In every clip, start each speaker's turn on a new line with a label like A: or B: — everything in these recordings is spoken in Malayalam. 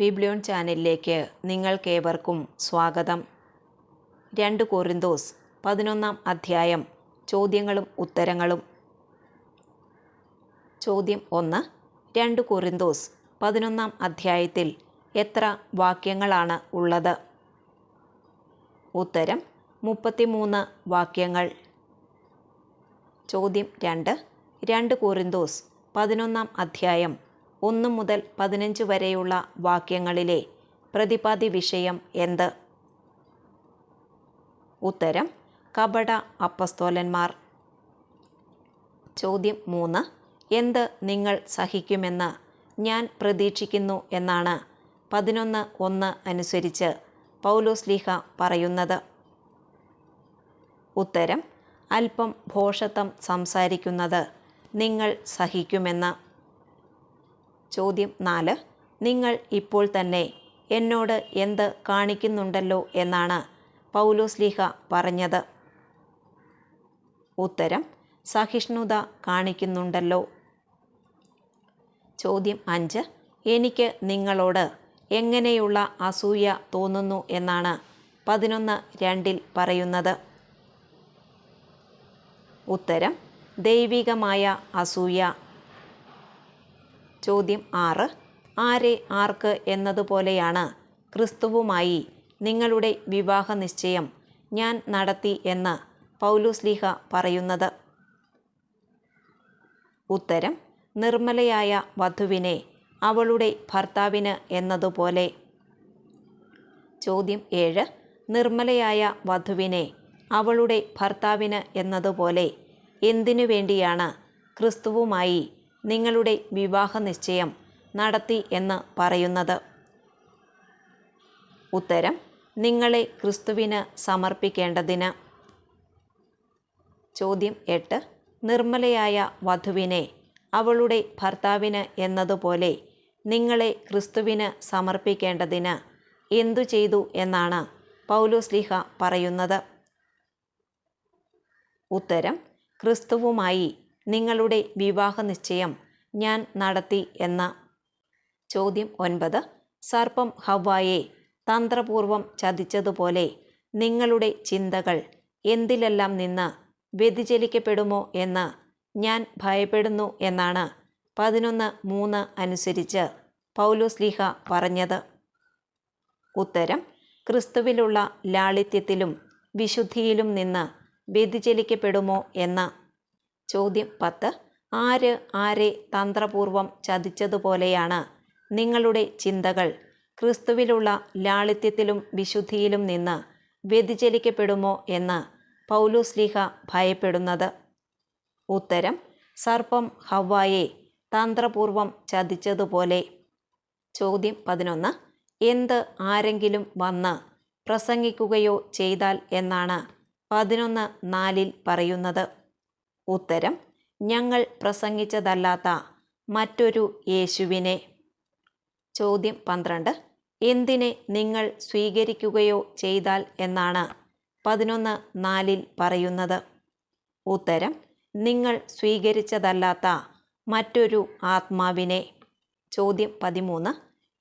A: ബിബ്ലിയോൺ ചാനലിലേക്ക് നിങ്ങൾക്കേവർക്കും സ്വാഗതം. രണ്ട് കോറിന്തോസ് പതിനൊന്നാം അധ്യായം ചോദ്യങ്ങളും ഉത്തരങ്ങളും. ചോദ്യം ഒന്ന് രണ്ട് കോറിന്തോസ് പതിനൊന്നാം അധ്യായത്തിൽ എത്ര വാക്യങ്ങളാണ് ഉള്ളത്? ഉത്തരം മുപ്പത്തിമൂന്ന് വാക്യങ്ങൾ. ചോദ്യം രണ്ട് രണ്ട് കോറിന്തോസ് പതിനൊന്നാം അധ്യായം ഒന്ന് മുതൽ പതിനഞ്ച് വരെയുള്ള വാക്യങ്ങളിലെ പ്രതിപാദ്യ വിഷയം എന്ത്? ഉത്തരം കപട അപ്പസ്തോലന്മാർ. ചോദ്യം മൂന്ന് എന്ത് നിങ്ങൾ സഹിക്കുമെന്ന് ഞാൻ പ്രതീക്ഷിക്കുന്നു എന്നാണ് പതിനൊന്ന് ഒന്ന് അനുസരിച്ച് പൗലോസ്ലീഹ പറയുന്നത്. ഉത്തരം അല്പം ഭോഷത്വം സംസാരിക്കുന്നത് നിങ്ങൾ സഹിക്കുമെന്ന്. ചോദ്യം നാല്. നിങ്ങൾ ഇപ്പോൾ തന്നെ എന്നോട് എന്ത് കാണിക്കുന്നുണ്ടല്ലോ എന്നാണ് പൗലോസ്ലീഹ പറഞ്ഞത്. ഉത്തരം സഹിഷ്ണുത കാണിക്കുന്നുണ്ടല്ലോ. ചോദ്യം അഞ്ച്. എനിക്ക് നിങ്ങളോട് എങ്ങനെയുള്ള അസൂയ തോന്നുന്നു എന്നാണ് പതിനൊന്ന് രണ്ടിൽ പറയുന്നത്. ഉത്തരം ദൈവികമായ അസൂയ ചോദ്യം ആറ്. ആരെ ആർക്ക് എന്നതുപോലെയാണ് ക്രിസ്തുവുമായി നിങ്ങളുടെ വിവാഹ നിശ്ചയം ഞാൻ നടത്തി എന്ന് പൗലുസ്ലീഹ പറയുന്നത്. ഉത്തരം നിർമ്മലയായ വധുവിനെ അവളുടെ ഭർത്താവിന് എന്നതുപോലെ. ചോദ്യം ഏഴ്. നിർമ്മലയായ വധുവിനെ അവളുടെ ഭർത്താവിന് എന്നതുപോലെ. എന്തിനു വേണ്ടിയാണ് ക്രിസ്തുവുമായി നിങ്ങളുടെ വിവാഹ നിശ്ചയം നടത്തി എന്ന് പറയുന്നത്. ഉത്തരം നിങ്ങളെ ക്രിസ്തുവിന് സമർപ്പിക്കേണ്ടതിന്. ചോദ്യം എട്ട് നിർമ്മലയായ വധുവിനെ അവളുടെ ഭർത്താവിന് എന്നതുപോലെ നിങ്ങളെ ക്രിസ്തുവിന് സമർപ്പിക്കേണ്ടതിന് എന്തു ചെയ്തു എന്നാണ് പൗലോസ്ലിഹ പറയുന്നത്. ഉത്തരം ക്രിസ്തുവുമായി നിങ്ങളുടെ വിവാഹ നിശ്ചയം ഞാൻ നടത്തി എന്ന ചോദ്യം ഒൻപത്. സർപ്പം ഹവ്വായെ തന്ത്രപൂർവം ചതിച്ചതുപോലെ നിങ്ങളുടെ ചിന്തകൾ എന്തിലെല്ലാം നിന്ന് വ്യതിചലിക്കപ്പെടുമോ എന്ന് ഞാൻ ഭയപ്പെടുന്നു എന്നാണ് പതിനൊന്ന് മൂന്ന് അനുസരിച്ച് പൗലോസ്ലിഹ പറഞ്ഞത്. ഉത്തരം ക്രിസ്തുവിലുള്ള ലാളിത്യത്തിലും വിശുദ്ധിയിലും നിന്ന് വ്യതിചലിക്കപ്പെടുമോ എന്ന ചോദ്യം പത്ത്. ആര് ആരെ തന്ത്രപൂർവം ചതിച്ചതുപോലെയാണ് നിങ്ങളുടെ ചിന്തകൾ? ക്രിസ്തുവിലുള്ള ലാളിത്യത്തിലും വിശുദ്ധിയിലും നിന്ന് വ്യതിചലിക്കപ്പെടുമോ എന്ന് പൗലുസ്ലിഹ ഭയപ്പെടുന്നത്? ഉത്തരം സർപ്പം ഹവ്വായെ തന്ത്രപൂർവം ചതിച്ചതുപോലെ. ചോദ്യം പതിനൊന്ന്. എന്ത് ആരെങ്കിലും വന്ന് പ്രസംഗിക്കുകയോ ചെയ്താൽ എന്നാണ് പതിനൊന്ന് നാലിൽ പറയുന്നത്. ഉത്തരം ഞങ്ങൾ പ്രസംഗിച്ചതല്ലാത്ത മറ്റൊരു യേശുവിനെ. ചോദ്യം പന്ത്രണ്ട് എന്തിനെ നിങ്ങൾ സ്വീകരിക്കുകയോ ചെയ്താൽ എന്നാണ്? പതിനൊന്ന് നാലിൽ പറയുന്നത്. ഉത്തരം നിങ്ങൾ സ്വീകരിച്ചതല്ലാത്ത മറ്റൊരു ആത്മാവിനെ. ചോദ്യം പതിമൂന്ന്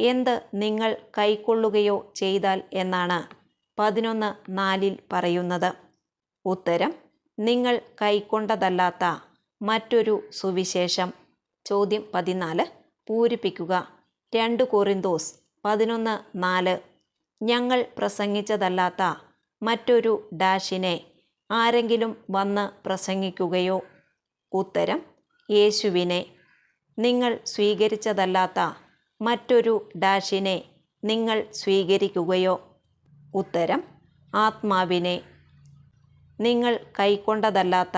A: എന്ത് നിങ്ങൾ കൈക്കൊള്ളുകയോ ചെയ്താൽ എന്നാണ്? പതിനൊന്ന് നാലിൽ പറയുന്നത്. ഉത്തരം നിങ്ങൾ കൈക്കൊണ്ടതല്ലാത്ത മറ്റൊരു സുവിശേഷം. ചോദ്യം പതിനാല്. പൂരിപ്പിക്കുക. രണ്ട് കൊറിന്തോസ് പതിനൊന്ന് നാല്. ഞങ്ങൾ പ്രസംഗിച്ചതല്ലാത്ത മറ്റൊരു ഡാഷിനെ ആരെങ്കിലും വന്ന് പ്രസംഗിക്കുകയോ? ഉത്തരം യേശുവിനെ. നിങ്ങൾ സ്വീകരിച്ചതല്ലാത്ത മറ്റൊരു ഡാഷിനെ നിങ്ങൾ സ്വീകരിക്കുകയോ? ഉത്തരം ആത്മാവിനെ. നിങ്ങൾ കൈക്കൊണ്ടതല്ലാത്ത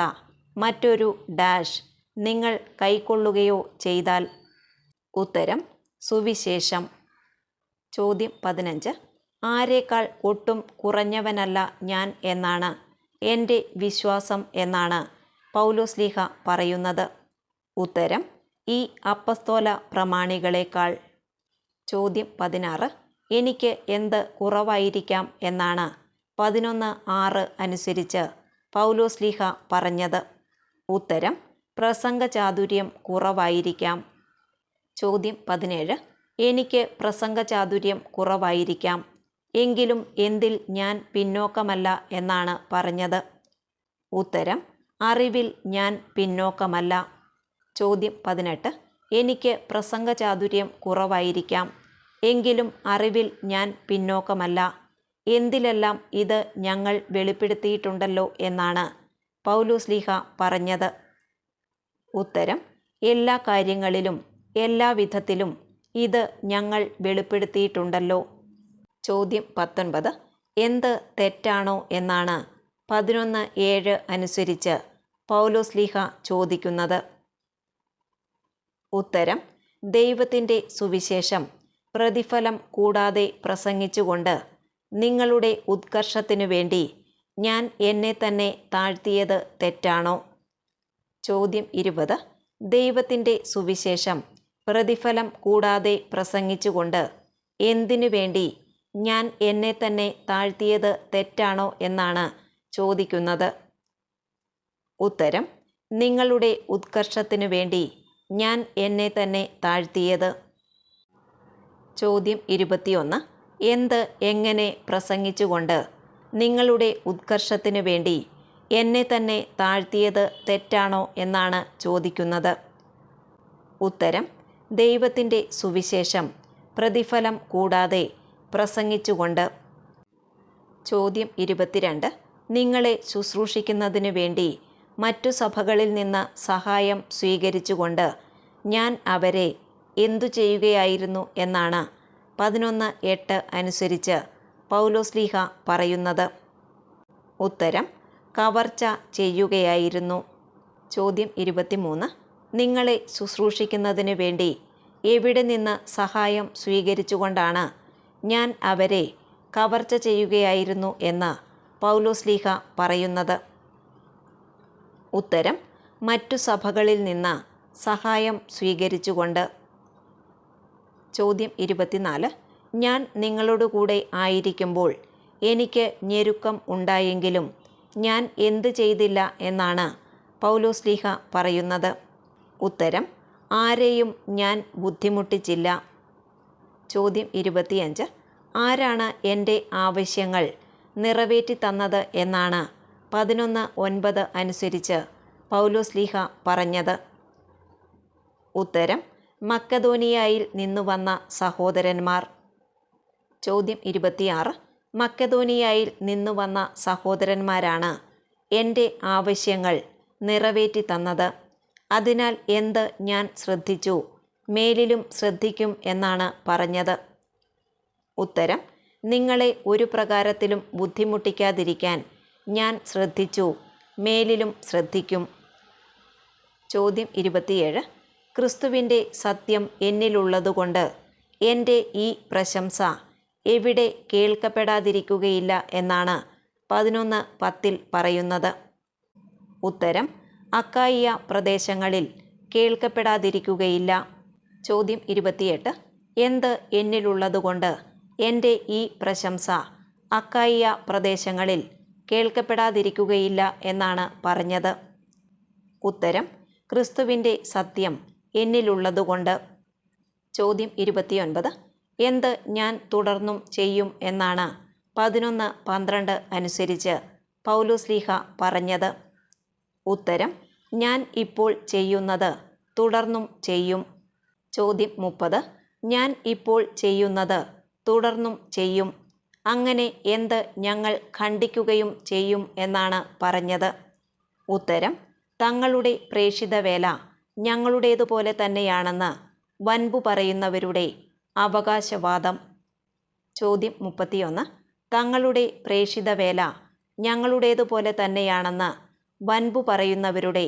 A: മറ്റൊരു ഡാഷ് നിങ്ങൾ കൈക്കൊള്ളുകയോ ചെയ്താൽ. ഉത്തരം സുവിശേഷം. ചോദ്യം പതിനഞ്ച്. ആരേക്കാൾ ഒട്ടും കുറഞ്ഞവനല്ല ഞാൻ എന്നാണ് എന്റെ വിശ്വാസം എന്നാണ് പൗലോസ്ലിഹ പറയുന്നത്. ഉത്തരം ഈ അപ്പസ്തോല പ്രമാണികളെക്കാൾ. ചോദ്യം പതിനാറ്. എനിക്ക് എന്ത് കുറവായിരിക്കാം എന്നാണ് പതിനൊന്ന് ആറ് അനുസരിച്ച് പൗലോസ്ലിഹ പറഞ്ഞത്. ഉത്തരം പ്രസംഗ ചാതുര്യം കുറവായിരിക്കാം. ചോദ്യം പതിനേഴ് എനിക്ക് പ്രസംഗ ചാതുര്യം കുറവായിരിക്കാം. എങ്കിലും എന്തിൽ ഞാൻ പിന്നോക്കമല്ല എന്നാണ് പറഞ്ഞത്. ഉത്തരം അറിവിൽ ഞാൻ പിന്നോക്കമല്ല. ചോദ്യം പതിനെട്ട് എനിക്ക് പ്രസംഗ ചാതുര്യം കുറവായിരിക്കാം. എങ്കിലും അറിവിൽ ഞാൻ പിന്നോക്കമല്ല. എന്തിലെല്ലാം ഇത് ഞങ്ങൾ വെളിപ്പെടുത്തിയിട്ടുണ്ടല്ലോ എന്നാണ് പൗലോസ്ലീഹ പറഞ്ഞത്. ഉത്തരം എല്ലാ കാര്യങ്ങളിലും എല്ലാ വിധത്തിലും ഇത് ഞങ്ങൾ വെളിപ്പെടുത്തിയിട്ടുണ്ടല്ലോ. ചോദ്യം പത്തൊൻപത് എന്ത് തെറ്റാണോ എന്നാണ് പതിനൊന്ന് ഏഴ് അനുസരിച്ച് പൗലോസ്ലീഹ ചോദിക്കുന്നത്. ഉത്തരം ദൈവത്തിന്റെ സുവിശേഷം പ്രതിഫലം കൂടാതെ പ്രസംഗിച്ചുകൊണ്ട് നിങ്ങളുടെ ഉത്കർഷത്തിനു വേണ്ടി ഞാൻ എന്നെ തന്നെ താഴ്ത്തിയത് തെറ്റാണോ? ചോദ്യം ഇരുപത്. ദൈവത്തിന്റെ സുവിശേഷം പ്രതിഫലം കൂടാതെ പ്രസംഗിച്ചുകൊണ്ട് എന്തിനു വേണ്ടി ഞാൻ എന്നെ തന്നെ താഴ്ത്തിയത് തെറ്റാണോ എന്നാണ് ചോദിക്കുന്നത്? ഉത്തരം നിങ്ങളുടെ ഉത്കർഷത്തിനു വേണ്ടി ഞാൻ എന്നെ തന്നെ താഴ്ത്തിയത്. ചോദ്യം ഇരുപത്തിയൊന്ന്. എന്ത് എങ്ങനെ പ്രസംഗിച്ചുകൊണ്ട് നിങ്ങളുടെ ഉത്കർഷത്തിനു വേണ്ടി എന്നെ തന്നെ താഴ്ത്തിയത് തെറ്റാണോ എന്നാണ് ചോദിക്കുന്നത്? ഉത്തരം ദൈവത്തിന്റെ സുവിശേഷം പ്രതിഫലം കൂടാതെ പ്രസംഗിച്ചുകൊണ്ട്. ചോദ്യം ഇരുപത്തിരണ്ട് നിങ്ങളെ ശുശ്രൂഷിക്കുന്നതിനു വേണ്ടി മറ്റു സഭകളിൽ നിന്ന് സഹായം സ്വീകരിച്ചുകൊണ്ട് ഞാൻ അവരെ എന്തു ചെയ്യുകയായിരുന്നു എന്നാണ് പതിനൊന്ന് എട്ട് അനുസരിച്ച് പൗലോസ്ലീഹ പറയുന്നത്. ഉത്തരം കവർച്ച ചെയ്യുകയായിരുന്നു. ചോദ്യം ഇരുപത്തിമൂന്ന്. നിങ്ങളെ ശുശ്രൂഷിക്കുന്നതിന് വേണ്ടി എവിടെ നിന്ന് സഹായം സ്വീകരിച്ചുകൊണ്ടാണ് ഞാൻ അവരെ കവർച്ച ചെയ്യുകയായിരുന്നു എന്ന് പൗലോസ്ലീഹ പറയുന്നത്. ഉത്തരം മറ്റു സഭകളിൽ നിന്ന് സഹായം സ്വീകരിച്ചുകൊണ്ട് ചോദ്യം ഇരുപത്തിനാല്. ഞാൻ നിങ്ങളോടുകൂടെ ആയിരിക്കുമ്പോൾ എനിക്ക് ഞെരുക്കം ഉണ്ടായെങ്കിലും ഞാൻ എന്ത് ചെയ്തില്ല എന്നാണ് പൗലോസ്ലീഹ പറയുന്നത്. ഉത്തരം ആരെയും ഞാൻ ബുദ്ധിമുട്ടിച്ചില്ല. ചോദ്യം ഇരുപത്തിയഞ്ച്. ആരാണ് എന്റെ ആവശ്യങ്ങൾ നിറവേറ്റി തന്നത് എന്നാണ് പതിനൊന്ന് ഒൻപത് അനുസരിച്ച് പൗലോസ്ലീഹ പറഞ്ഞത്. ഉത്തരം മക്കതോനിയായിൽ നിന്നു വന്ന സഹോദരന്മാർ. ചോദ്യം ഇരുപത്തിയാറ്. മക്കതോനിയായിൽ നിന്നു വന്ന സഹോദരന്മാരാണ് എന്റെ ആവശ്യങ്ങൾ നിറവേറ്റി തന്നത്. അതിനാൽ എന്ത് ഞാൻ ശ്രദ്ധിച്ചു? മേലിലും ശ്രദ്ധിക്കും എന്നാണ് പറഞ്ഞത്. ഉത്തരം നിങ്ങളെ ഒരു പ്രകാരത്തിലും ബുദ്ധിമുട്ടിക്കാതിരിക്കാൻ ഞാൻ ശ്രദ്ധിച്ചു. മേലിലും ശ്രദ്ധിക്കും. ചോദ്യം ഇരുപത്തിയേഴ്. ക്രിസ്തുവിന്റെ സത്യം എന്നിലുള്ളതുകൊണ്ട് എന്റെ ഈ പ്രശംസ എവിടെ കേൾക്കപ്പെടാതിരിക്കുകയില്ല എന്നാണ് പതിനൊന്ന് പത്തിൽ പറയുന്നത്. ഉത്തരം അക്കായിയ പ്രദേശങ്ങളിൽ കേൾക്കപ്പെടാതിരിക്കുകയില്ല. ചോദ്യം ഇരുപത്തിയെട്ട് എന്ത് എന്നിലുള്ളതുകൊണ്ട് എന്റെ ഈ പ്രശംസ അക്കായിയ പ്രദേശങ്ങളിൽ കേൾക്കപ്പെടാതിരിക്കുകയില്ല എന്നാണ് പറഞ്ഞത്. ഉത്തരം ക്രിസ്തുവിന്റെ സത്യം എന്നിലുള്ളതുകൊണ്ട്. ചോദ്യം ഇരുപത്തിയൊൻപത്. എന്ത് ഞാൻ തുടർന്നും ചെയ്യും എന്നാണ്. പതിനൊന്ന് പന്ത്രണ്ട് അനുസരിച്ച് പൗലുസ്ലീഹ പറഞ്ഞത്. ഉത്തരം ഞാൻ ഇപ്പോൾ ചെയ്യുന്നത് തുടർന്നും ചെയ്യും. ചോദ്യം മുപ്പത് ഞാൻ ഇപ്പോൾ ചെയ്യുന്നത് തുടർന്നും ചെയ്യും. അങ്ങനെ എന്ത് ഞങ്ങൾ ഖണ്ഡിക്കുകയും ചെയ്യും എന്നാണ് പറഞ്ഞത്. ഉത്തരം തങ്ങളുടെ പ്രേഷിത വേല ഞങ്ങളുടേതുപോലെ തന്നെയാണെന്ന് വൻപു പറയുന്നവരുടെ അവകാശവാദം. ചോദ്യം മുപ്പത്തിയൊന്ന്. തങ്ങളുടെ പ്രേഷിത വേല ഞങ്ങളുടേതുപോലെ തന്നെയാണെന്ന് വൻപു പറയുന്നവരുടെ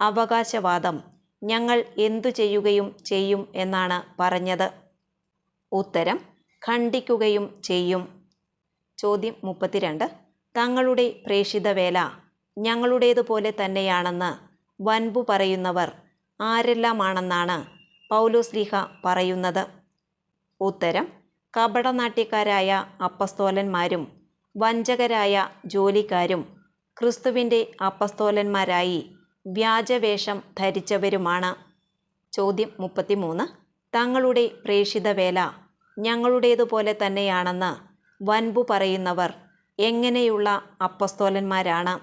A: അവകാശവാദം ഞങ്ങൾ എന്തു ചെയ്യുകയും ചെയ്യും എന്നാണ് പറഞ്ഞത്. ഉത്തരം ഖണ്ഡിക്കുകയും ചെയ്യും. ചോദ്യം മുപ്പത്തിരണ്ട്. തങ്ങളുടെ പ്രേഷിത വേല ഞങ്ങളുടേതുപോലെ തന്നെയാണെന്ന് വൻപു പറയുന്നവർ ആരെല്ലാമാണെന്നാണ് പൗലോസ്ലിഹ പറയുന്നത്. ഉത്തരം കപടനാട്യക്കാരായ അപ്പസ്തോലന്മാരും വഞ്ചകരായ ജോലിക്കാരും ക്രിസ്തുവിന്റെ അപ്പസ്തോലന്മാരായി വ്യാജവേഷം ധരിച്ചവരുമാണ്. ചോദ്യം മുപ്പത്തിമൂന്ന് തങ്ങളുടെ പ്രേഷിത വേല ഞങ്ങളുടേതുപോലെ തന്നെയാണെന്ന് വൻപു പറയുന്നവർ എങ്ങനെയുള്ള അപ്പസ്തോലന്മാരാണ്?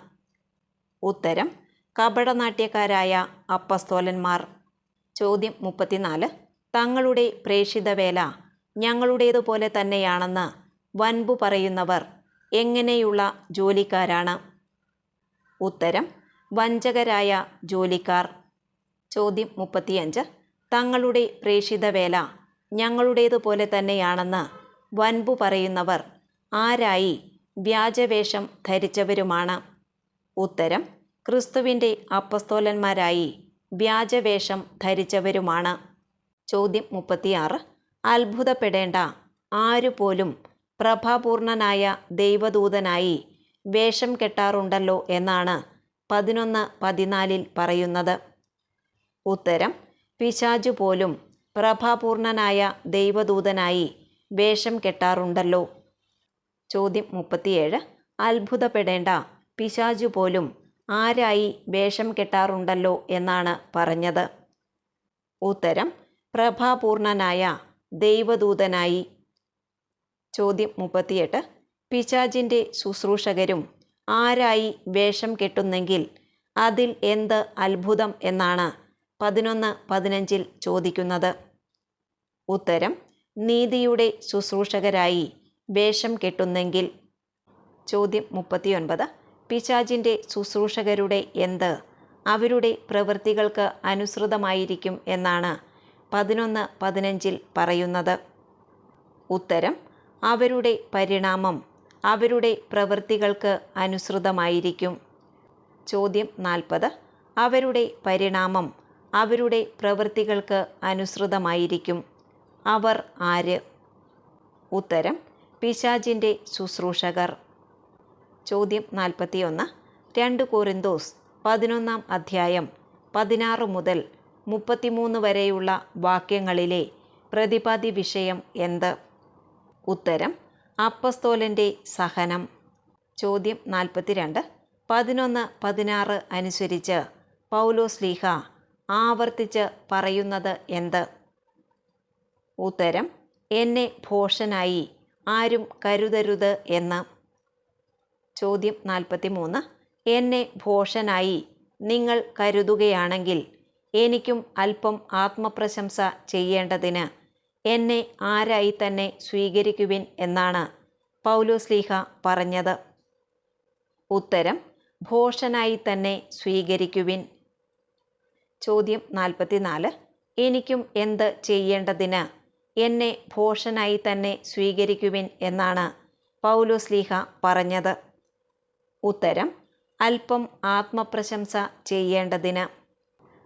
A: ഉത്തരം കപടനാട്യക്കാരായ അപ്പസ്തോലന്മാർ. ചോദ്യം മുപ്പത്തിനാല്. തങ്ങളുടെ പ്രേഷിതവേല ഞങ്ങളുടേതുപോലെ തന്നെയാണെന്ന് വൻപു പറയുന്നവർ എങ്ങനെയുള്ള ജോലിക്കാരാണ്? ഉത്തരം വഞ്ചകരായ ജോലിക്കാർ. ചോദ്യം മുപ്പത്തിയഞ്ച്. തങ്ങളുടെ പ്രേഷിതവേല ഞങ്ങളുടേതുപോലെ തന്നെയാണെന്ന് വൻപു പറയുന്നവർ ആരായി വ്യാജവേഷം ധരിച്ചവരുമാണ്? ഉത്തരം ക്രിസ്തുവിന്റെ അപ്പസ്തോലന്മാരായി വ്യാജവേഷം ധരിച്ചവരുമാണ്. ചോദ്യം മുപ്പത്തിയാറ്. അത്ഭുതപ്പെടേണ്ട ആരുപോലും പ്രഭാപൂർണനായ ദൈവദൂതനായി വേഷം കെട്ടാറുണ്ടല്ലോ എന്നാണ് പതിനൊന്ന് പതിനാലിൽ പറയുന്നത്. ഉത്തരം പിശാജു പോലും പ്രഭാപൂർണനായ ദൈവദൂതനായി വേഷം കെട്ടാറുണ്ടല്ലോ. ചോദ്യം മുപ്പത്തിയേഴ്. അത്ഭുതപ്പെടേണ്ട പിശാജു പോലും ആരായി വേഷം കെട്ടാറുണ്ടല്ലോ എന്നാണ് പറഞ്ഞത്. ഉത്തരം പ്രഭാപൂർണനായ ദൈവദൂതനായി. ചോദ്യം മുപ്പത്തിയെട്ട്. പിശാജിന്റെ ശുശ്രൂഷകരും ആരായി വേഷം കെട്ടുന്നെങ്കിൽ അതിൽ എന്ത് അത്ഭുതം എന്നാണ് പതിനൊന്ന് പതിനഞ്ചിൽ ചോദിക്കുന്നത്. ഉത്തരം നീതിയുടെ ശുശ്രൂഷകരായി വേഷം കെട്ടുന്നെങ്കിൽ. ചോദ്യം മുപ്പത്തിയൊൻപത്. പിശാചിന്റെ ശുശ്രൂഷകരുടെ എന്ത്? അവരുടെ പ്രവൃത്തികൾക്ക് അനുസൃതമായിരിക്കും എന്നാണ് പതിനൊന്ന് പതിനഞ്ചിൽ പറയുന്നത്. ഉത്തരം അവരുടെ പരിണാമം അവരുടെ പ്രവൃത്തികൾക്ക് അനുസൃതമായിരിക്കും. ചോദ്യം നാൽപ്പത് അവരുടെ പരിണാമം അവരുടെ പ്രവൃത്തികൾക്ക് അനുസൃതമായിരിക്കും. അവർ ആര്? ഉത്തരം പിശാചിന്റെ ശുശ്രൂഷകർ. ചോദ്യം നാൽപ്പത്തിയൊന്ന്. രണ്ട് കോറിന്തോസ് പതിനൊന്നാം അധ്യായം പതിനാറ് മുതൽ മുപ്പത്തിമൂന്ന് വരെയുള്ള വാക്യങ്ങളിലെ പ്രതിപാദ്യ വിഷയം എന്ത്? ഉത്തരം അപ്പസ്തോലന്റെ സഹനം. ചോദ്യം നാൽപ്പത്തിരണ്ട്. പതിനൊന്ന് പതിനാറ് അനുസരിച്ച് പൗലോസ് ലീഹ ആവർത്തിച്ച് പറയുന്നത് എന്ത്? ഉത്തരം എന്നെ ഭോഷനായി ആരും കരുതരുത് എന്ന്. ചോദ്യം നാൽപ്പത്തി മൂന്ന് എന്നെ ഭോഷനായി നിങ്ങൾ കരുതുകയാണെങ്കിൽ എനിക്കും അല്പം ആത്മപ്രശംസ ചെയ്യേണ്ടതിന് എന്നെ ആരായി തന്നെ സ്വീകരിക്കുവിൻ എന്നാണ് പൗലോസ്ലീഹ പറഞ്ഞത്. ഉത്തരം ഭോഷനായി തന്നെ സ്വീകരിക്കുവിൻ. ചോദ്യം നാൽപ്പത്തിനാല്. എനിക്കും എന്ത് ചെയ്യേണ്ടതിന് എന്നെ ഭോഷനായി തന്നെ സ്വീകരിക്കുവിൻ എന്നാണ് പൗലോസ്ലീഹ പറഞ്ഞത്. ഉത്തരം അല്പം ആത്മപ്രശംസ ചെയ്യേണ്ടതിന്.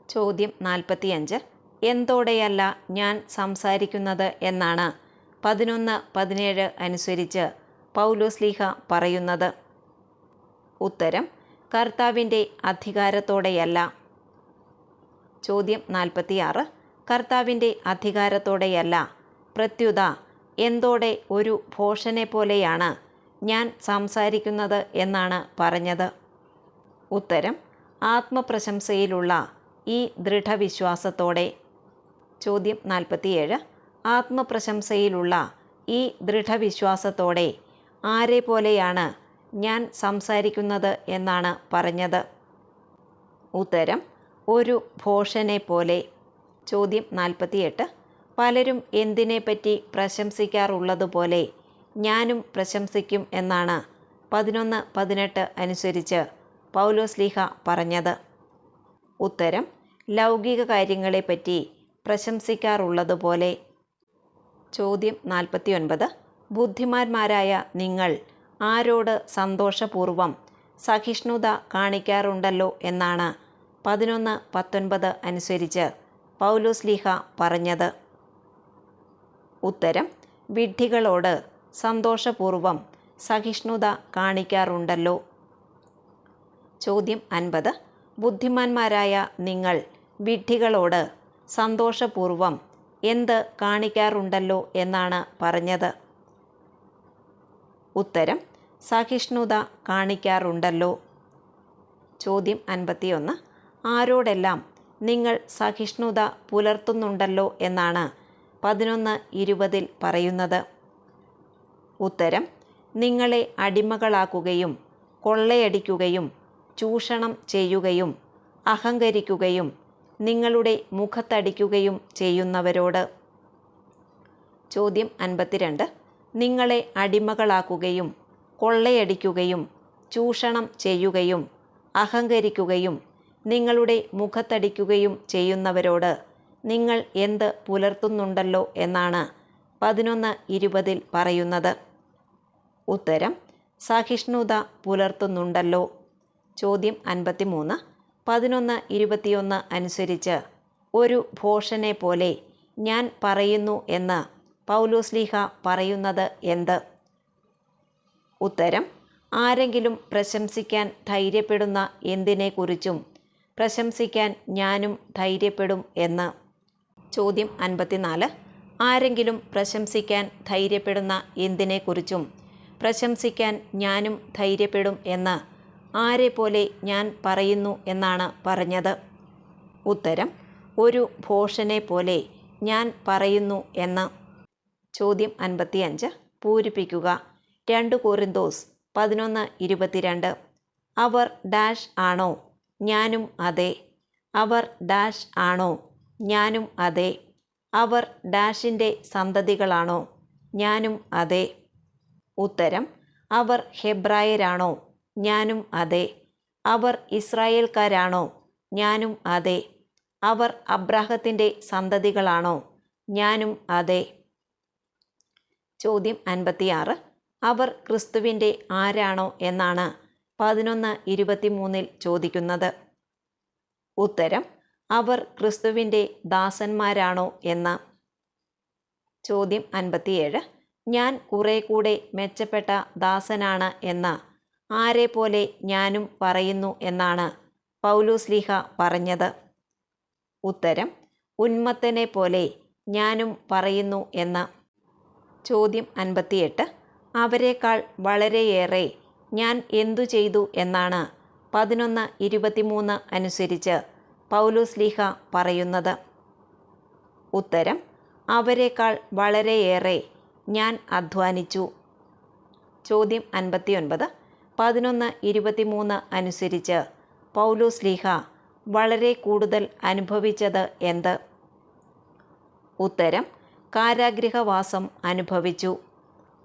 A: ചോദ്യം നാൽപ്പത്തിയഞ്ച്. എന്തോടെയല്ല ഞാൻ സംസാരിക്കുന്നത് എന്നാണ്. പതിനൊന്ന് പതിനേഴ് അനുസരിച്ച് പൗലോസ്ലീഹ പറയുന്നത്. ഉത്തരം കർത്താവിന്റെ അധികാരത്തോടെയല്ല. ചോദ്യം നാൽപ്പത്തിയാറ്. കർത്താവിന്റെ അധികാരത്തോടെയല്ല. പ്രത്യുത എന്തോടെ ഒരു ഭോഷനെ പോലെയാണ്. ഞാൻ സംസാരിക്കുന്നത് എന്നാണ് പറഞ്ഞത്. ഉത്തരം ആത്മപ്രശംസയിലുള്ള ഈ ദൃഢവിശ്വാസത്തോടെ. ചോദ്യം നാൽപ്പത്തിയേഴ് ആത്മപ്രശംസയിലുള്ള ഈ ദൃഢവിശ്വാസത്തോടെ ആരെ പോലെയാണ് ഞാൻ സംസാരിക്കുന്നത് എന്നാണ് പറഞ്ഞത്. ഉത്തരം ഒരു ഭോഷനെ പോലെ. ചോദ്യം നാൽപ്പത്തിയെട്ട് പലരും എന്തിനെപ്പറ്റി പ്രശംസിക്കാറുള്ളതുപോലെ ഞാനും പ്രശംസിക്കും എന്നാണ് പതിനൊന്ന് പതിനെട്ട് അനുസരിച്ച് പൗലോസ്ലീഹ പറഞ്ഞത്. ഉത്തരം ലൗകിക കാര്യങ്ങളെപ്പറ്റി പ്രശംസിക്കാറുള്ളതുപോലെ. ചോദ്യം നാൽപ്പത്തിയൊൻപത് ബുദ്ധിമാന്മാരായ നിങ്ങൾ ആരോട് സന്തോഷപൂർവം സഹിഷ്ണുത കാണിക്കാറുണ്ടല്ലോ എന്നാണ് പതിനൊന്ന് പത്തൊൻപത് അനുസരിച്ച് പൗലോസ്ലീഹ പറഞ്ഞത്. ഉത്തരം വിഡ്ഢികളോട് സന്തോഷപൂർവം സഹിഷ്ണുത കാണിക്കാറുണ്ടല്ലോ. ചോദ്യം അൻപത്. ബുദ്ധിമാന്മാരായ നിങ്ങൾ വിഡ്ഢികളോട് സന്തോഷപൂർവം എന്ത് കാണിക്കാറുണ്ടല്ലോ എന്നാണ് പറഞ്ഞത്. ഉത്തരം സഹിഷ്ണുത കാണിക്കാറുണ്ടല്ലോ. ചോദ്യം അൻപത്തിയൊന്ന്. ആരോടെല്ലാം നിങ്ങൾ സഹിഷ്ണുത പുലർത്തുന്നുണ്ടല്ലോ എന്നാണ് പതിനൊന്ന് ഇരുപതിൽ പറയുന്നത്. ഉത്തരം നിങ്ങളെ അടിമകളാക്കുകയും കൊള്ളയടിക്കുകയും ചൂഷണം ചെയ്യുകയും അഹങ്കരിക്കുകയും നിങ്ങളുടെ മുഖത്തടിക്കുകയും ചെയ്യുന്നവരോട്. ചോദ്യം അൻപത്തിരണ്ട് നിങ്ങളെ അടിമകളാക്കുകയും കൊള്ളയടിക്കുകയും ചൂഷണം ചെയ്യുകയും അഹങ്കരിക്കുകയും നിങ്ങളുടെ മുഖത്തടിക്കുകയും ചെയ്യുന്നവരോട് നിങ്ങൾ എന്ത് പുലർത്തുന്നുണ്ടല്ലോ എന്നാണ് പതിനൊന്ന് ഇരുപതിൽ പറയുന്നത്. ഉത്തരം സഹിഷ്ണുത പുലർത്തുന്നുണ്ടല്ലോ. ചോദ്യം അൻപത്തിമൂന്ന്. പതിനൊന്ന് ഇരുപത്തിയൊന്ന് അനുസരിച്ച് ഒരു ഭോഷനെ പോലെ ഞാൻ പറയുന്നു എന്ന് പൗലോസ്ലീഹ പറയുന്നത് എന്ത്? ഉത്തരം ആരെങ്കിലും പ്രശംസിക്കാൻ ധൈര്യപ്പെടുന്ന എന്തിനെക്കുറിച്ചും പ്രശംസിക്കാൻ ഞാനും ധൈര്യപ്പെടും എന്ന്. ചോദ്യം അൻപത്തിനാല്. ആരെങ്കിലും പ്രശംസിക്കാൻ ധൈര്യപ്പെടുന്ന എന്തിനെക്കുറിച്ചും പ്രശംസിക്കാൻ ഞാനും ധൈര്യപ്പെടും എന്ന് ആരെ പോലെ ഞാൻ പറയുന്നു എന്നാണ് പറഞ്ഞത്. ഉത്തരം ഒരു ഭോഷനെ പോലെ ഞാൻ പറയുന്നു എന്ന്. ചോദ്യം അൻപത്തിയഞ്ച്. പൂരിപ്പിക്കുക. രണ്ട് കോറിന്തോസ് പതിനൊന്ന് ഇരുപത്തിരണ്ട്. അവർ ഡാഷ് ആണോ? ഞാനും അതെ. അവർ ഡാഷ് ആണോ? ഞാനും അതെ. അവർ ഡാഷിന്റെ സന്തതികളാണോ? ഞാനും അതെ. ഉത്തരം അവർ ഹെബ്രായരാണോ? ഞാനും അതെ. അവർ ഇസ്രായേൽക്കാരാണോ? ഞാനും അതെ. അവർ അബ്രാഹത്തിന്റെ സന്തതികളാണോ? ഞാനും അതെ. ചോദ്യം അൻപത്തിയാറ്. അവർ ക്രിസ്തുവിന്റെ ആരാണോ എന്നാണ് പതിനൊന്ന് ഇരുപത്തിമൂന്നിൽ ചോദിക്കുന്നത്. ഉത്തരം അവർ ക്രിസ്തുവിന്റെ ദാസന്മാരാണോ എന്ന്. ചോദ്യം അൻപത്തിയേഴ്. ഞാൻ കുറെ കൂടെ മെച്ചപ്പെട്ട ദാസനാണ് എന്ന് ആരെ പോലെ ഞാനും പറയുന്നു എന്നാണ് പൗലൂസ്ലിഹ പറഞ്ഞത്. ഉത്തരം ഉന്മത്തനെ പോലെ ഞാനും പറയുന്നു എന്ന്. ചോദ്യം അൻപത്തിയെട്ട് അവരെക്കാൾ വളരെയേറെ ഞാൻ എന്തു ചെയ്തു എന്നാണ് പതിനൊന്ന് ഇരുപത്തിമൂന്ന് അനുസരിച്ച് പൗലൂസ്ലീഹ പറയുന്നത്. ഉത്തരം അവരെക്കാൾ വളരെയേറെ ഞാൻ അധ്വാനിച്ചു. ചോദ്യം അൻപത്തിയൊൻപത്. പതിനൊന്ന് ഇരുപത്തിമൂന്ന് അനുസരിച്ച്. പൗലോസ് ലീഹ വളരെ കൂടുതൽ അനുഭവിച്ചത് എന്ത്? ഉത്തരം കാരാഗ്രഹവാസം അനുഭവിച്ചു.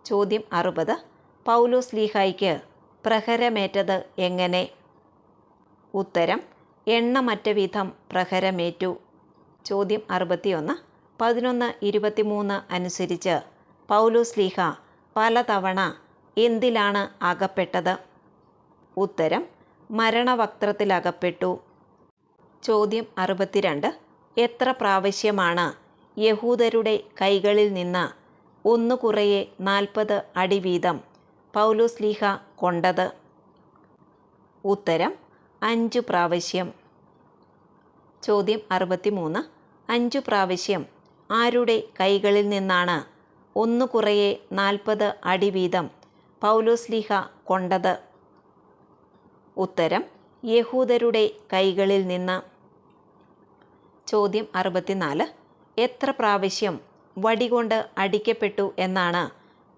A: ചോദ്യം അറുപത്. പൗലോസ് ലീഹായ്ക്ക് പ്രഹരമേറ്റത് എങ്ങനെ? ഉത്തരം എണ്ണമറ്റ വിധം പ്രഹരമേറ്റു. ചോദ്യം അറുപത്തിയൊന്ന്. പതിനൊന്ന് ഇരുപത്തിമൂന്ന് അനുസരിച്ച്. പൗലോസ് ലീഹ പലതവണ എന്തിലാണ് അകപ്പെട്ടത്? ഉത്തരം മരണവക്ത്രത്തിലകപ്പെട്ടു. ചോദ്യം അറുപത്തിരണ്ട്. എത്ര പ്രാവശ്യമാണ് യഹൂദരുടെ കൈകളിൽ നിന്ന് ഒന്നു കുറയെ നാൽപ്പത് അടി വീതം പൗലോസ്ലീഹ കൊണ്ടത്? ഉത്തരം അഞ്ചു പ്രാവശ്യം. ചോദ്യം അറുപത്തിമൂന്ന്. അഞ്ചു പ്രാവശ്യം ആരുടെ കൈകളിൽ നിന്നാണ് ഒന്നു കുറയെ നാൽപ്പത് അടി വീതം. പൗലോസ്ലിഹ കൊണ്ടത്. ഉത്തരം യഹൂദരുടെ കൈകളിൽ നിന്ന്. ചോദ്യം അറുപത്തിനാല്. എത്ര പ്രാവശ്യം വടികൊണ്ട് അടിക്കപ്പെട്ടു എന്നാണ്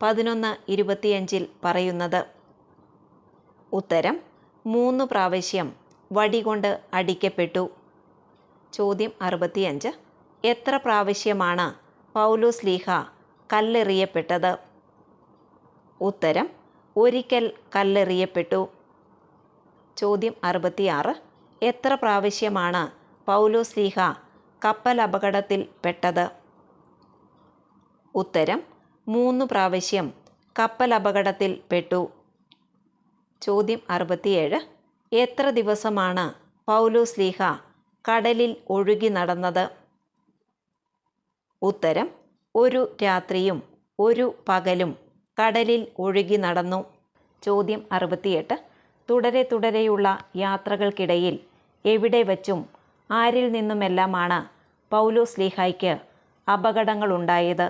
A: പതിനൊന്ന് ഇരുപത്തിയഞ്ചിൽ പറയുന്നത്. ഉത്തരം മൂന്ന് പ്രാവശ്യം വടികൊണ്ട് അടിക്കപ്പെട്ടു. ചോദ്യം അറുപത്തിയഞ്ച്. എത്ര പ്രാവശ്യമാണ് പൗലോസ് ലീഹ കല്ലെറിയപ്പെട്ടത്. ഉത്തരം ഒരിക്കൽ കല്ലെറിയപ്പെട്ടു. ചോദ്യം അറുപത്തിയാറ്. എത്ര പ്രാവശ്യമാണ് പൗലോസ്ലീഹ കപ്പൽ അപകടത്തിൽ പെട്ടത്? ഉത്തരം മൂന്ന് പ്രാവശ്യം കപ്പൽ അപകടത്തിൽ പെട്ടു. ചോദ്യം അറുപത്തിയേഴ്. എത്ര ദിവസമാണ് പൗലോസ് ലീഹ കടലിൽ ഒഴുകി നടന്നത്? ഉത്തരം ഒരു രാത്രിയും ഒരു പകലും കടലിൽ ഒഴുകി നടന്നു. ചോദ്യം അറുപത്തിയെട്ട്. തുടരെ തുടരെയുള്ള യാത്രകൾക്കിടയിൽ എവിടെ വച്ചും ആരിൽ നിന്നുമെല്ലാമാണ് പൗലോസ് ലീഹായ്ക്ക് അപകടങ്ങളുണ്ടായത്.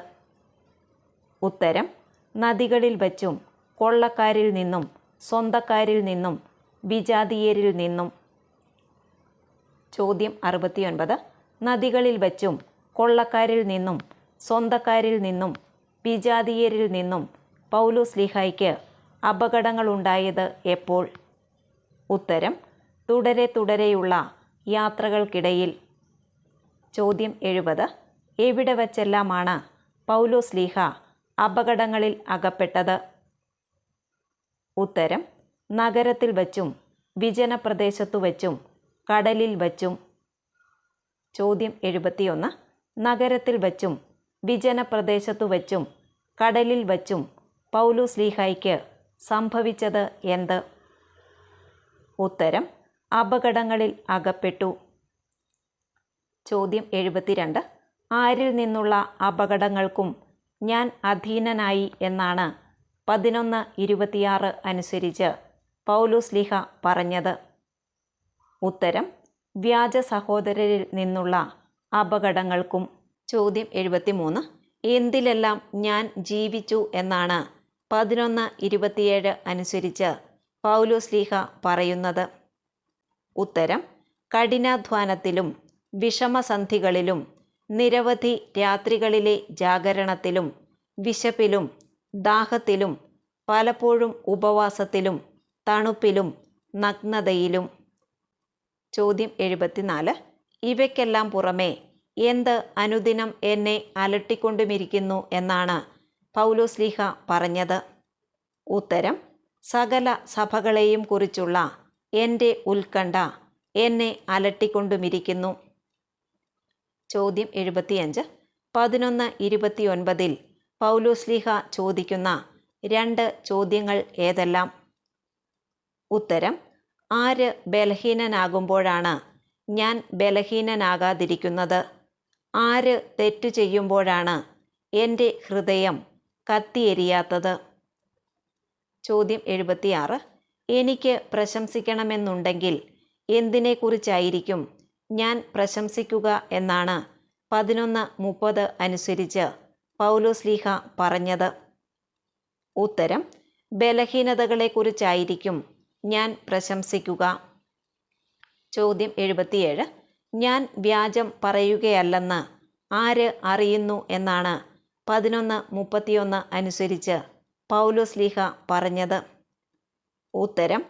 A: ഉത്തരം നദികളിൽ വച്ചും കൊള്ളക്കാരിൽ നിന്നും സ്വന്തക്കാരിൽ നിന്നും വിജാതീയരിൽ നിന്നും. ചോദ്യം അറുപത്തിയൊൻപത്. നദികളിൽ വച്ചും കൊള്ളക്കാരിൽ നിന്നും സ്വന്തക്കാരിൽ നിന്നും വിജാതീയരിൽ നിന്നും പൗലൂസ് ലിഹായ്ക്ക് അപകടങ്ങളുണ്ടായത് എപ്പോൾ? ഉത്തരം തുടരെ തുടരെയുള്ള യാത്രകൾക്കിടയിൽ. ചോദ്യം എഴുപത്. എവിടെ വച്ചെല്ലാമാണ് പൗലോസ് ലീഹ അപകടങ്ങളിൽ അകപ്പെട്ടത്? ഉത്തരം നഗരത്തിൽ വച്ചും വിജനപ്രദേശത്തു വച്ചും കടലിൽ വച്ചും. ചോദ്യം എഴുപത്തിയൊന്ന്. നഗരത്തിൽ വച്ചും വിജനപ്രദേശത്തു വച്ചും കടലിൽ വച്ചും പൗലൂസ് ലീഹായ്ക്ക് സംഭവിച്ചത് എന്ത്? ഉത്തരം അപകടങ്ങളിൽ അകപ്പെട്ടു. ചോദ്യം എഴുപത്തിരണ്ട്. ആരിൽ നിന്നുള്ള അപകടങ്ങൾക്കും ഞാൻ അധീനനായി എന്നാണ് പതിനൊന്ന് ഇരുപത്തിയാറ് അനുസരിച്ച് പൗലൂസ് ലീഹ പറഞ്ഞത്. ഉത്തരം വ്യാജ സഹോദരരിൽ നിന്നുള്ള അപകടങ്ങൾക്കും ചോദ്യം എഴുപത്തിമൂന്ന്. എന്തിലെല്ലാം ഞാൻ ജീവിച്ചു എന്നാണ് പതിനൊന്ന് ഇരുപത്തിയേഴ് അനുസരിച്ച് പൗലോസ് ലീഹ പറയുന്നത്. ഉത്തരം കഠിനാധ്വാനത്തിലും വിഷമസന്ധികളിലും നിരവധി രാത്രികളിലെ ജാഗരണത്തിലും വിശപ്പിലും ദാഹത്തിലും പലപ്പോഴും ഉപവാസത്തിലും തണുപ്പിലും നഗ്നതയിലും. ചോദ്യം എഴുപത്തിനാല്. ഇവയ്ക്കെല്ലാം പുറമെ എന്ത് അനുദിനം എന്നെ അലട്ടിക്കൊണ്ടുമിരിക്കുന്നു എന്നാണ് പൗലോസ് ലീഹ പറഞ്ഞത്. ഉത്തരം സകല സഭകളെയും കുറിച്ചുള്ള എന്റെ ഉത്കണ്ഠ എന്നെ അലട്ടിക്കൊണ്ടുമിരിക്കുന്നു. ചോദ്യം എഴുപത്തിയഞ്ച്. പതിനൊന്ന് ഇരുപത്തിയൊൻപതിൽ പൗലോസ് ലീഹ ചോദിക്കുന്ന രണ്ട് ചോദ്യങ്ങൾ ഏതെല്ലാം? ഉത്തരം ആര് ബലഹീനനാകുമ്പോഴാണ് ഞാൻ ബലഹീനനാകാതിരിക്കുന്നത്? ആര് തെറ്റു ചെയ്യുമ്പോഴാണ് എന്റെ ഹൃദയം കത്തിയെരിയാത്തത്? ചോദ്യം എഴുപത്തിയാറ്. എനിക്ക് പ്രശംസിക്കണമെന്നുണ്ടെങ്കിൽ എന്തിനെക്കുറിച്ചായിരിക്കും ഞാൻ പ്രശംസിക്കുക എന്നാണ് പതിനൊന്ന് മുപ്പത് അനുസരിച്ച് പൗലോസ്ലീഹ പറഞ്ഞത്. ഉത്തരം ബലഹീനതകളെക്കുറിച്ചായിരിക്കും ഞാൻ പ്രശംസിക്കുക. ചോദ്യം എഴുപത്തിയേഴ്. ഞാൻ വ്യാജം പറയുകയല്ലെന്ന് ആര് അറിയുന്നു എന്നാണ് പതിനൊന്ന് മുപ്പത്തിയൊന്ന് അനുസരിച്ച് പൗലോസ് ലീഹ പറഞ്ഞത്. ഉത്തരം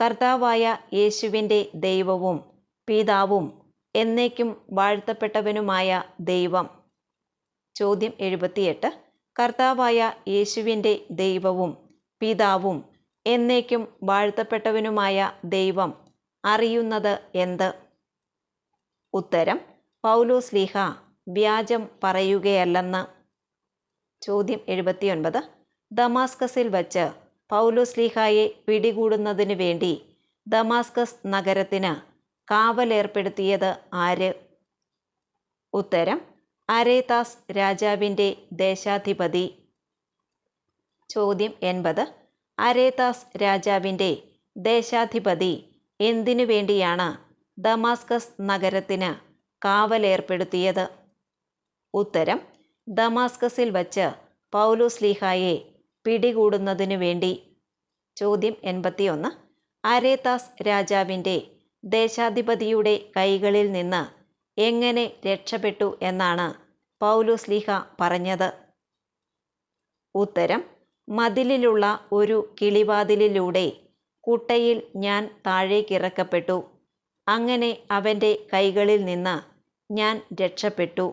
A: കർത്താവായ യേശുവിന്റെ ദൈവവും പിതാവും എന്നേക്കും വാഴ്ത്തപ്പെട്ടവനുമായ ദൈവം. ചോദ്യം എഴുപത്തിയെട്ട് കർത്താവായ യേശുവിന്റെ ദൈവവും പിതാവും എന്നേക്കും വാഴ്ത്തപ്പെട്ടവനുമായ ദൈവം അറിയുന്നത് എന്ത്? ഉത്തരം പൗലോസ് ലീഹ വ്യാജം പറയുകയല്ലെന്ന്. ചോദ്യം എഴുപത്തിയൊൻപത്. ദമാസ്കസിൽ വച്ച് പൗലോസ് ലീഹായെ പിടികൂടുന്നതിന് വേണ്ടി ദമാസ്കസ് നഗരത്തിന് കാവലേർപ്പെടുത്തിയത് ആര്? ഉത്തരം അരേതാസ് രാജാവിന്റെ ദേശാധിപതി. ചോദ്യം എൺപത്. അരേതാസ് രാജാവിന്റെ ദേശാധിപതി എന്തിനു വേണ്ടിയാണ് ദമാസ്കസ് നഗരത്തിന് കാവലേർപ്പെടുത്തിയത്. ഉത്തരം ദമാസ്കസിൽ വച്ച് പൗലോസ് ലീഹായെ പിടികൂടുന്നതിനു വേണ്ടി. ചോദ്യം എൺപത്തിയൊന്ന് അരേതാസ് രാജാവിന്റെ ദേശാധിപതിയുടെ കൈകളിൽ നിന്ന് എങ്ങനെ രക്ഷപ്പെട്ടു എന്നാണ് പൗലോസ് ലീഹ പറഞ്ഞത്. ഉത്തരം മതിലിലുള്ള ഒരു കിളിവാതിലിലൂടെ കുട്ടയിൽ ഞാൻ താഴേക്കിറക്കപ്പെട്ടു. അങ്ങനെ അവന്റെ കൈകളിൽ നിന്ന് ഞാൻ രക്ഷപ്പെട്ടു.